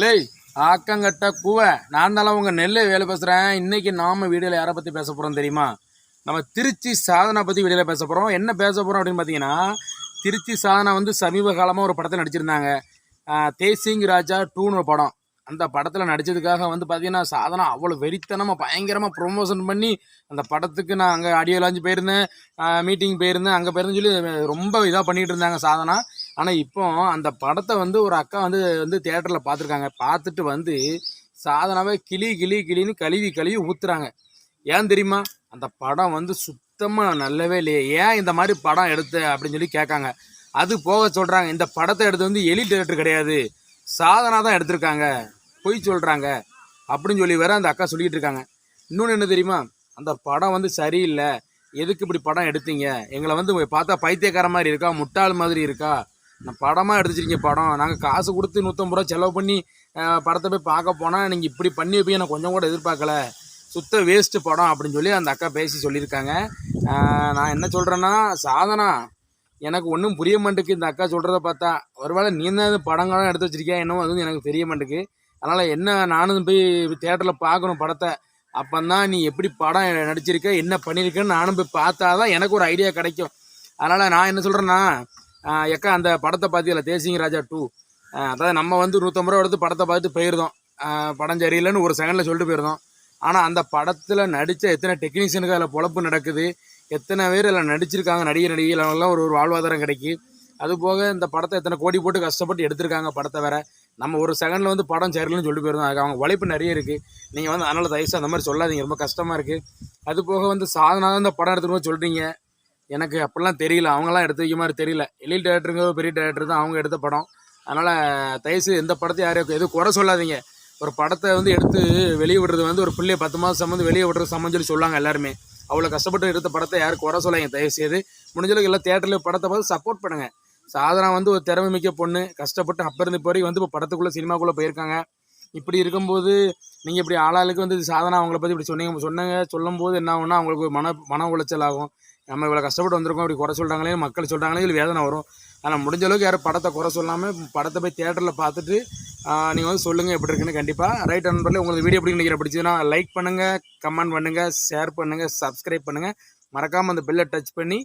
லே ஆக்கங்கட்ட கூவை. நான் தானே உங்கள் நெல்லை வேலை பேசுகிறேன் இன்றைக்கி நாம் வீடியோவில் யாரை பற்றி பேச போகிறோம் தெரியுமா? நம்ம திருச்சி சாதனை பற்றி வீடியோவில் பேச போகிறோம் என்ன பேச போகிறோம் அப்படின்னு பார்த்தீங்கன்னா திருச்சி சாதனா வந்து சமீப காலமாக ஒரு படத்தில் நடிச்சிருந்தாங்க. தேசிங் ராஜா டூன்னு ஒரு படம். அந்த படத்தில் நடித்ததுக்காக வந்து பார்த்தீங்கன்னா சாதனா அவ்வளோ வெறித்தனமாக பயங்கரமாக ப்ரொமோஷன் பண்ணி அந்த படத்துக்கு நான் அங்கே ஆடியோ லாஞ்சு போயிருந்தேன். மீட்டிங் போயிருந்தேன். அங்கே போயிருந்தேன்னு சொல்லி ரொம்ப இதாக பண்ணிகிட்டு இருந்தாங்க சாதனா. ஆனால் இப்போ அந்த படத்தை வந்து ஒரு அக்கா வந்து வந்து தேட்டரில் பார்த்துருக்காங்க பார்த்துட்டு வந்து சாதனாவை கிளி கிளி கிளின்னு கழுவி கழுவி ஊற்றுறாங்க ஏன் தெரியுமா? அந்த படம் வந்து சுத்தமாக நல்லவே இல்லையே. ஏன் இந்த மாதிரி படம் எடுத்த அப்படின்னு சொல்லி கேட்காங்க. அது போக சொல்கிறாங்க இந்த படத்தை எடுத்து வந்து எலி டேரக்டர் கிடையாது. சாதனா தான் எடுத்திருக்காங்க. பொய் சொல்கிறாங்க அப்படின்னு சொல்லி வேற அந்த அக்கா சொல்லிட்டு இருக்காங்க. இன்னொன்று என்ன தெரியுமா? அந்த படம் வந்து சரியில்லை. எதுக்கு இப்படி படம் எடுத்தீங்க? எங்களை வந்து பார்த்தா பைத்தியக்கார மாதிரி இருக்கா? முட்டாள் மாதிரி இருக்கா? படமாக எடுத்துச்சிருக்கீங்க படம். நாங்கள் காசு கொடுத்து நூற்றம்பது ரூபா செலவு பண்ணி படத்தை போய் பார்க்க போனால் நீங்கள் இப்படி பண்ணி வைப்பீங்க. நான் கொஞ்சம் கூட எதிர்பார்க்கல. சுத்த வேஸ்ட்டு படம் அப்படின்னு சொல்லி அந்த அக்கா பேசி சொல்லியிருக்காங்க. நான் என்ன சொல்கிறேன்னா சாதனா எனக்கு ஒன்றும் புரிய மாட்டேக்கு இந்த அக்கா சொல்கிறத பார்த்தா ஒருவேளை நீ தான் இது எடுத்து வச்சிருக்கியா? என்னமோ அது வந்து எனக்கு தெரிய மாட்டேக்கு அதனால் என்ன நானும் போய் தேட்டரில் பார்க்கணும் படத்தை. அப்போ தான் நீ எப்படி படம் நடிச்சிருக்க என்ன பண்ணியிருக்கேன்னு நானும் போய் பார்த்தா தான் எனக்கு ஒரு ஐடியா கிடைக்கும். அதனால் நான் என்ன சொல்கிறேன்னா எக்கா அந்த படத்தை பார்த்தியில தேசிங் ராஜா டூ அதாவது நம்ம வந்து நூற்றம்பது ரூபா எடுத்து படத்தை பார்த்துட்டு போயிருந்தோம். படம் சரியில்லைன்னு ஒரு செகண்டில் சொல்லிட்டு போயிருந்தோம். ஆனால் அந்த படத்தில் நடித்த எத்தனை டெக்னீஷியனுக்கு அதில் பொழப்பு நடக்குது எத்தனை பேர் அதில் நடிச்சிருக்காங்க நடிகை நடிகைலாம் ஒரு ஒரு வாழ்வாதாரம் கிடைக்கி. அது போக இந்த படத்தை எத்தனை கோடி போட்டு கஷ்டப்பட்டு எடுத்திருக்காங்க படத்தை வேற. நம்ம ஒரு செகண்டில் வந்து படம் சரியில்லைன்னு சொல்லிட்டு போயிருந்தோம். அதுக்கு அவங்க உழைப்பு நிறைய இருக்குது நீங்கள் வந்து அதனால் தயவுசு அந்த மாதிரி சொல்லாதீங்க. ரொம்ப கஷ்டமாக இருக்குது அது போக வந்து சாதனாக தான் இந்த படம் எடுத்துகிட்டு போய் சொல்கிறீங்க எனக்கு அப்படிலாம் தெரியல. அவங்களாம் எடுத்து வைக்க மாதிரி தெரியல. எழில் டேரக்டருங்கிற பெரிய டேரக்டர் தான். அவங்க எடுத்த படம். அதனால் தயவுசு எந்த படத்தையும் யாரையும் எதுவும் குறை சொல்லாதீங்க. ஒரு படத்தை வந்து எடுத்து வெளியே விடுறது வந்து ஒரு பிள்ளைய பத்து மாதம் வந்து வெளியே விடுறது சம்மந்தம் சொல்லி சொல்லுவாங்க எல்லாருமே. அவ்வளோ கஷ்டப்பட்டு எடுத்த படத்தை யாரும் குறை சொல்லாங்க தயவு செய்து எல்லாம் தேட்டரில் படத்தை பார்த்து சப்போர்ட் பண்ணுங்கள் சாதனா வந்து ஒரு திறமை மிக்க பொண்ணு. கஷ்டப்பட்டு அப்போ இருந்து இப்போ வரைக்கும் வந்து இப்போ படத்துக்குள்ளே சினிமாக்குள்ளே போயிருக்காங்க. இப்படி இருக்கும்போது நீங்கள் இப்படி ஆளாளுக்கு வந்து சாதனா அவங்கள பற்றி இப்படி சொன்னீங்க சொன்னாங்க சொல்லும்போது என்ன ஆகும்னா அவங்களுக்கு ஒரு மன மன உளைச்சல் ஆகும். நம்ம இவ்வளோ கஷ்டப்பட்டு வந்திருக்கோம் இப்படி குறை சொல்கிறாங்களே மக்கள் சொல்கிறாங்களே இல்லை வேதனை வரும். ஆனால் முடிஞ்ச அளவுக்கு யாரும் படத்தை குறை சொல்லாமல் படத்தை போய் தேட்டரில் பார்த்துட்டு நீங்கள் வந்து சொல்லுங்கள் எப்படி இருக்குன்னு கண்டிப்பாக ரைட் நண்பர்களே உங்களுக்கு வீடியோ எப்படி நினைக்கிற பிடிச்சதுன்னா லைக் பண்ணுங்கள் கமெண்ட் பண்ணுங்கள் ஷேர் பண்ணுங்கள் சப்ஸ்கிரைப் பண்ணுங்கள் மறக்காமல் அந்த பெல்லை டச் பண்ணி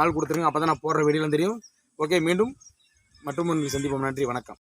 ஆள் கொடுத்துருங்க. அப்போ தான் நான் போடுற வீடியோலாம் தெரியும். ஓகே மீண்டும் மற்றும் சந்திப்போம். நன்றி வணக்கம்.